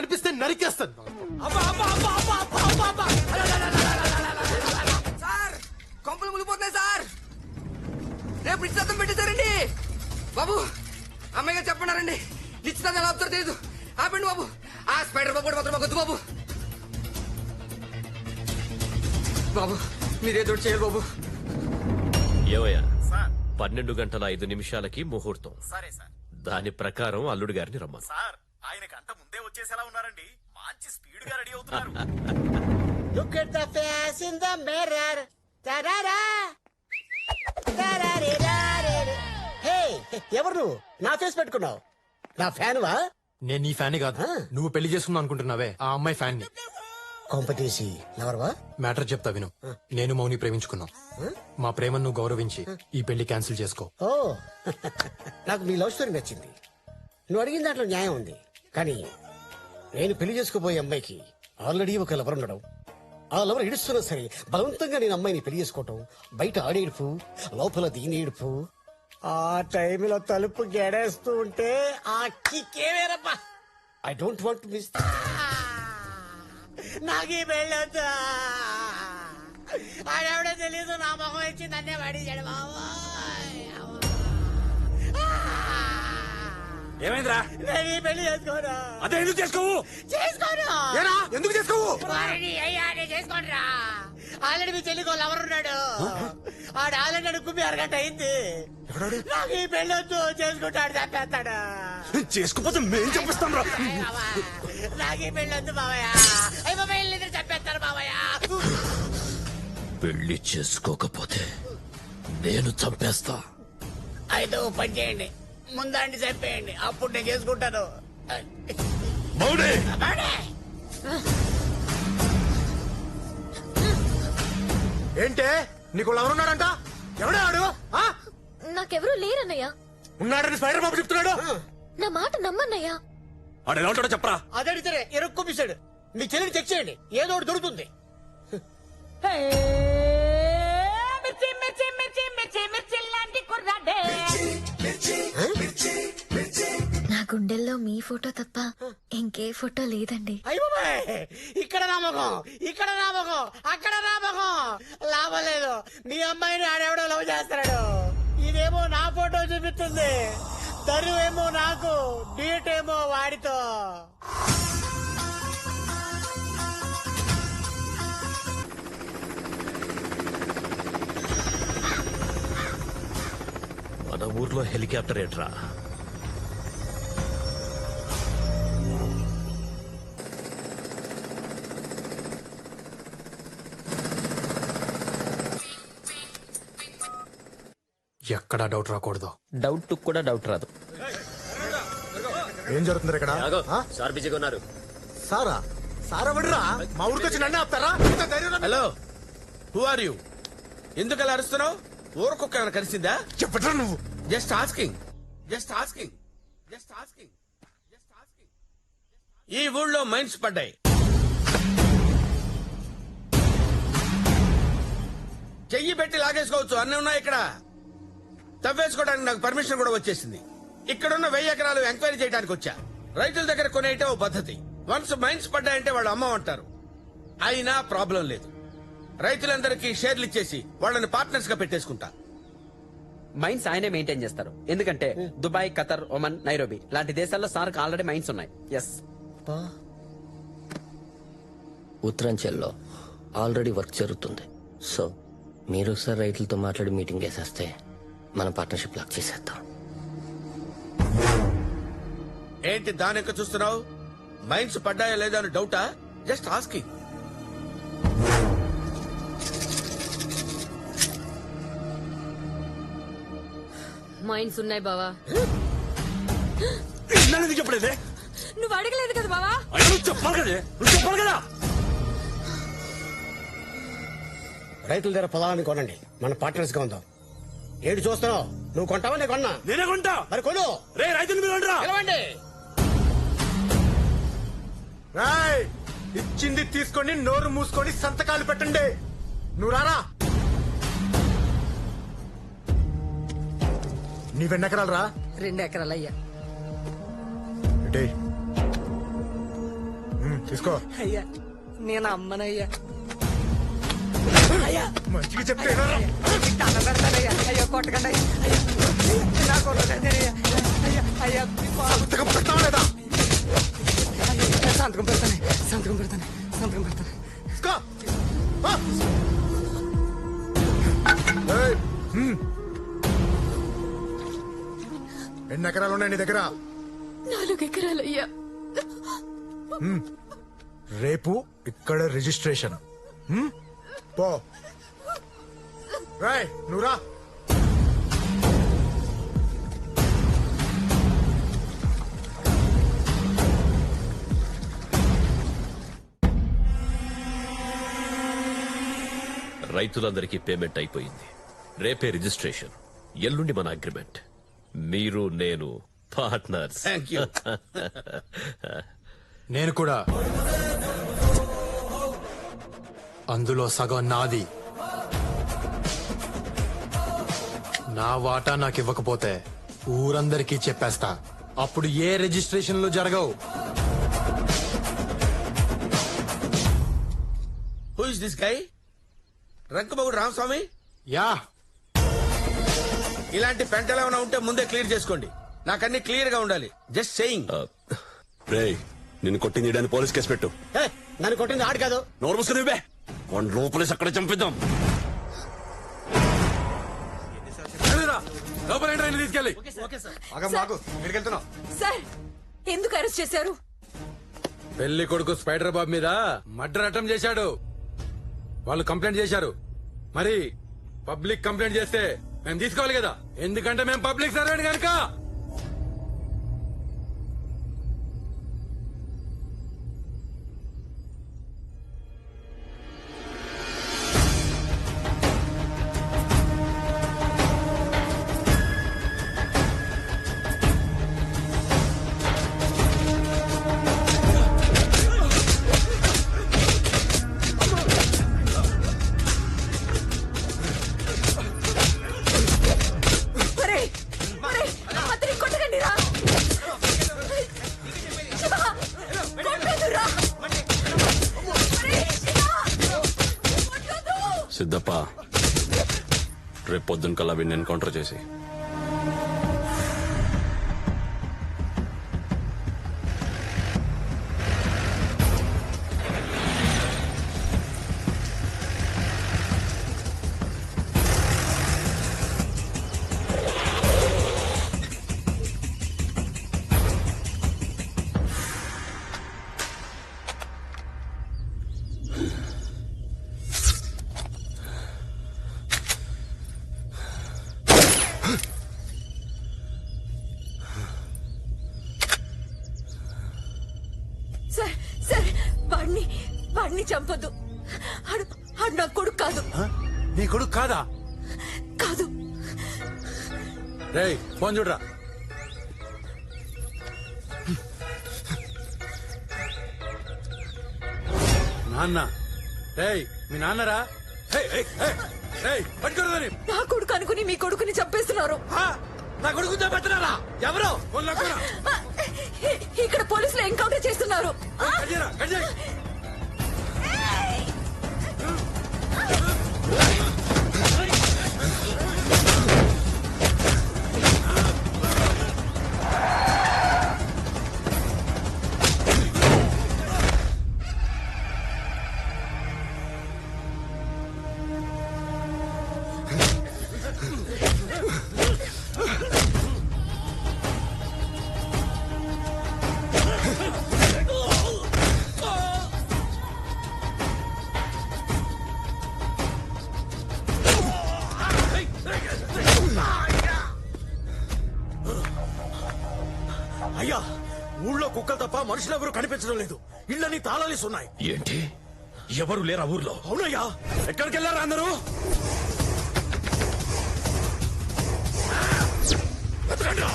అనిపిస్తే నరికేస్తాను. సార్ కొంపలు మునిగిపోతున్నాయి సార్. రేపు నిశ్చితార్థం పెట్టేశారండి. బాబు అమ్మాయి గారు చెప్పన్నారండి. నిశ్చితార్థం ఎలా అవుతారో తెలియదు ఆపండి బాబు. ఆ స్పైడర్ బాబు కూడా మాత్రం మాకొద్దు బాబు. బాబు మీరేదో చేయాలి బాబు. ఏవయ్యా? పన్నెండు గంటల ఐదు నిమిషాలకి ముహూర్తం. సరే సార్. దాని ప్రకారం అల్లుడు గారిని రమ్మను సార్ ఆయన గంట ముందే వచ్చేసేలా ఉన్నారండి? మంచి స్పీడ్గా రెడీ అవుతున్నారు. At the face in the mirror. Ta-da-da. Ta-da-di-da-di-di. Hey, ఎవరు నువ్వు? నా ఫేస్ పెట్టుకున్నావు. నా ఫ్యాన్ వా నేను నీ ఫ్యాన్ కాదు. నువ్వు పెళ్ళి చేసుకుందాం అనుకుంటున్నావే. ఆ అమ్మాయి ఫ్యాన్ని కొంపతీసి ఎవరవా? మ్యాటర్ చెప్తా విను. నేను మౌని ప్రేమించుకున్నాం. మా ప్రేమను నువ్వు గౌరవించి ఈ పెళ్ళి క్యాన్సిల్ చేసుకో. ఓ. నాకు మీ లవ్ స్టోరీ నచ్చింది. నువ్వు అడిగిన దాంట్లో న్యాయం ఉంది. కానీ నేను పెళ్ళి చేసుకోబోయే అమ్మాయికి ఆల్రెడీ ఒక లవర్ ఉండడం ఆ లవర్ ఇడుస్తున్నా సరే బలవంతంగా నేను అమ్మాయిని పెళ్ళి చేసుకోవటం బయట ఆడేడుపు లోపల దీని ఏడుపు ఆ టైంలో తలుపు గెడేస్తూ ఉంటే ఆ కిక్కేవేరబ్బా ఐ డోంట్ వాంట్ మిస్ నాకీ పెళ్ళొద్దా ఆడెవడో తెలీదు నా మొహం ఇచ్చి నన్నే పడేసాడు బాబోయ్. ఏమైందిరా? నేను ఈ పెళ్ళి చేసుకోను అదే ఎందుకు చేసుకోవు? చేసుకోను ఎందుకు చేసుకోవు? వారిని అయ్యా నేను చేసుకోనరా? ఆల్రెడీ మీ చెల్లికో లవర్ ఉన్నాడు. ఆడు ఆల్రెడీ అడుక్కుమి అరగంట అయింది. నాకు ఈ పెళ్ళొద్దు చేసుకుంటాడు చంపేస్తాడు. చేసుకోపోతే మేం చెప్పిస్తాం రా. నాకు ఈ పెళ్ళొద్దు బాబయ్య అయ్య బాబా ఇల్లు చంపేస్తారు బాబయ్య పెళ్ళి చేసుకోకపోతే నేను చంపేస్తా. అయితే పని చేయండి. ముందండి చంపేయండి. అప్పుడు నేను చేసుకుంటాను. ఏంటే నీకు లవర్ ఉన్నాడంట ఎవడే ఆడు ఆ? నాకెవరూ లేరన్నయ్య. ఉన్నాడని స్పైడర్ బాబు చెప్తున్నాడు? నా మాట నమ్మన్నయ్యా. ఆడు ఎలా ఉంటాడో చెప్పరా? అదడితే ఎరుక్కొప్పిస్తాడు మీ చెల్లిని చెక్ చేయండి. ఏదో ఒకటి దొరుకుతుంది. మిర్చి మిర్చి మిర్చి మిర్చి మిర్చి లాంటి కుర్రాడే. నా గుండెల్లో మీ ఫోటో తప్ప ఇంకే ఫోటో లేదండి. ఇక్కడ నామకం ఇక్కడ నామకం అక్కడ నామకం లాభం లేదు. మీ అమ్మాయిని ఆడెవడో లవ్ చేస్తాడు ఇదేమో నా ఫోటో చూపిస్తుంది. తరువేమో నాకు డీట్ ఏమో వాడితో. మన ఊర్లో హెలికాప్టర్ ఏట్రా ఎక్కడా డౌట్ రాకూడదు. డౌట్ కూడా డౌట్ రాదు. ఏం జరుగుతుంది ఇక్కడ? ఆ? సార్ బిజీగా ఉన్నారు. సారా? సారా విడరా మా ఊరికి వచ్చి నన్ను ఆపుతారా? హలో హూ ఆర్ యూ ఎందుకు అలా అరుస్తున్నావు? ఊరకొక్క ఏమైనా కలిసిందా? చెప్పట్రా నువ్వు. Just asking just asking just asking just asking ఈ ఊళ్ళో మైన్స్ పడ్డాయి. చెయ్యి పెట్టి లాగేసుకోవచ్చు. అన్ని ఉన్నాయి ఇక్కడ. తవ్వేసుకోవడానికి నాకు పర్మిషన్ కూడా వచ్చేసింది. ఇక్కడున్న వెయ్యి ఎకరాలు ఎంక్వైరీ చేయడానికి వచ్చా. రైతుల దగ్గర కొనేయటే ఓ పద్ధతి. వన్స్ మైన్స్ పడ్డాయంటే వాళ్ళు అమ్మ అంటారు. అయినా ప్రాబ్లం లేదు. రైతులందరికీ షేర్లు ఇచ్చేసి వాళ్ళని పార్ట్నర్స్గా పెట్టేసుకుంటా. మైన్స్ ఆయనే మెయింటైన్ చేస్తారు. ఎందుకంటే దుబాయ్ ఖతర్ ఒమన్ నైరోబి లాంటి దేశాల్లో సార్కి ఆల్రెడీ మైన్స్ ఉన్నాయి. ఎస్ ఉత్తరాంచల్లో ఆల్రెడీ వర్క్ జరుగుతుంది. సో మీరు ఒకసారి రైతులతో మాట్లాడి మీటింగ్ వేసేస్తే మన పార్ట్నర్షిప్ లాక్ చేసేద్దాం. ఏంటి దాని చూస్తున్నావు? మైన్స్ పడ్డాయా లేదా అని డౌటా జస్ట్ ఆస్కింగ్ మైండ్స్ ఉన్నాయి బావా. ఎందుకు చెప్పలేదే? నువ్వు అడగలేదు కదా బావా? అయ్యో నువ్వు చెప్పాలి కదే. నువ్వు చెప్పాలి కదా. రైతుల దగ్గర పొలాన్ని కొనండి. మన పార్ట్నర్స్గా ఉందాం. ఏడు చూస్తున్నావు? నువ్వు కొంటావా? నేను కొన్నా. నేనే కొంటా. మరి కొను. రే రైతులు మీరు పిలవండి రాయ్ ఇచ్చింది తీసుకొని నోరు మూసుకొని సంతకాలు పెట్టండి. నువ్వు రారా? నీవెన్నెకరాలు రా రెండు ఎకరాలయ్యా. ఇటే తీసుకో. అయ్యా నేను అమ్మనయ్యా. మంచిగా చెప్తే వినరా? దండం పెడతానయ్యా. అయ్యో కొట్టకండి అయ్యా అయ్యా, నా కొట్టకండి అయ్యా అయ్యా అయ్యా మీ పాప సంతకం పెడతావా లేదా? అయ్యా, సంతకం పెడతాను సంతకం పెడతాను సంతకం పెడతాను. తీసుకో. ఆ. ఏయ్, హ్మ్. ఎన్ని ఎకరాలు ఉన్నాయి నీ దగ్గర? నాలుగు ఎకరాలయ్యా రేపు ఇక్కడ రిజిస్ట్రేషన్. హ్మ్? పో. రాయ్ నువ్వురా రైతులందరికీ పేమెంట్ అయిపోయింది. రేపే రిజిస్ట్రేషన్. ఎల్లుండి మన అగ్రిమెంట్. మీరు నేను పార్ట్నర్స్ థ్యాంక్ యూ నేను కూడా అందులో సగం నాది. నా వాటా నాకు ఇవ్వకపోతే ఊరందరికీ చెప్పేస్తా. అప్పుడు ఏ రిజిస్ట్రేషన్లు జరగవు. హూ ఇస్ దిస్ గై రంకమగుడు రామస్వామి? యా. ఇలాంటి పెంటలు ఏమైనా ఉంటే ముందే క్లియర్ చేసుకోండి. నాకన్నీ క్లియర్గా ఉండాలి. జస్ట్ సెయింగ్ రే నిన్ను కొట్టింది పోలీస్ కేసు పెట్టు. ఏ, నన్ను కొట్టింది ఆడు కాదు. నోరు మూసుకుని బే వన్ లోపలేసి అక్కడ చంపిద్దాం. తీసుకెళ్ళి? సార్ ఎందుకు అరెస్ట్ చేశారు? పెళ్ళి కొడుకు స్పైడర్ బాబు మీద మర్డర్ అటెంప్ట్ చేశాడు. వాళ్ళు కంప్లైంట్ చేశారు. మరి పబ్లిక్ కంప్లైంట్ చేస్తే మేము తీసుకోవాలి కదా. ఎందుకంటే మేము పబ్లిక్ సర్వెంట్ కనుక. సిద్ధప్ప రేపు పొద్దున కల్లా వీడిని ఎన్కౌంటర్ చేసి. వాడిని చంపొద్దు. ఆడు నా కొడుకు కాదు. నీ కొడుకు కాదా? కాదు. రేయ్ ఫోన్ చూడరా. నాన్న. రేయ్ మీ నాన్నరా? పట్టుకోరు. నా కొడుకు అనుకుని మీ కొడుకుని చంపేస్తున్నారు. ఆ, నా కొడుకు చెప్పేస్తున్నారా ఎవరు? ఇక్కడ పోలీసులు ఎన్కౌంటర్ చేస్తున్నారు. ఊళ్ళో కుక్కలు తప్ప మనుషులు ఎవరు కనిపించడం లేదు. ఇళ్ళని తాళాలేసి ఉన్నాయి ఏంటి? ఎవరు లేరా ఊర్లో? అవునయ్యా. ఎక్కడికి వెళ్ళారా అందరూ వెతకండిరా.